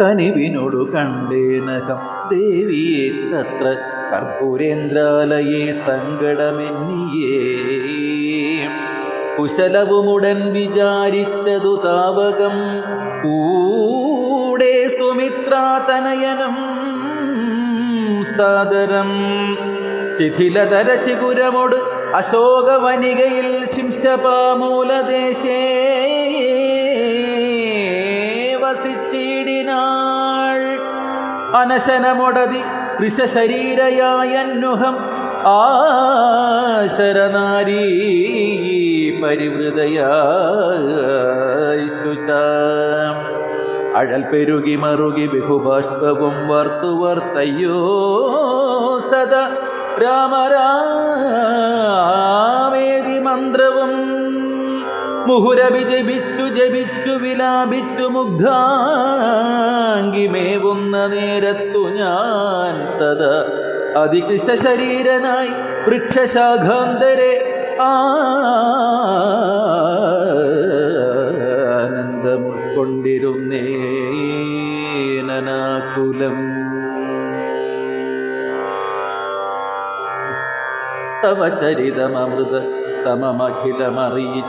കനിവിനോടു കണ്ടേനകം ദേവിയെ തത്ര കർപ്പൂരേന്ദ്രാലയെ സങ്കടമെന്നിയേ. കുശലവുമുടൻ വിചാരിച്ചതു താവകം കൂടെ സുമിത്രാതനയനം സാദരം. ശിഥിലതര ചിഗുരമൊട് അശോകവനികയിൽ ശിംശപാമൂലദേശേ വസിച്ചിടിനാൾ അനശനമൊടതി ഋഷശരീരയായന്നുഹം ആശരനാരീ പരിവൃതയായിഷ്ടുതാം അഴൽ പെരുകി മറുകി ബഹുബാഷ്പവും വർത്തു വർത്തയ്യോ സദ മന്ത്രവും മുഹുരവി ജപിച്ചു ജപിച്ചു വിലാപിച്ചു മുഗ്ധാംഗിമേവുന്ന നേരത്തു ഞാൻ തത് അതികൃഷ്ട ശരീരനായി വൃക്ഷശാഖാന്തരെ ആനന്ദമുൾക്കൊണ്ടിരുന്നേനനാകുലം तव चरितममृत तममखिलमरीय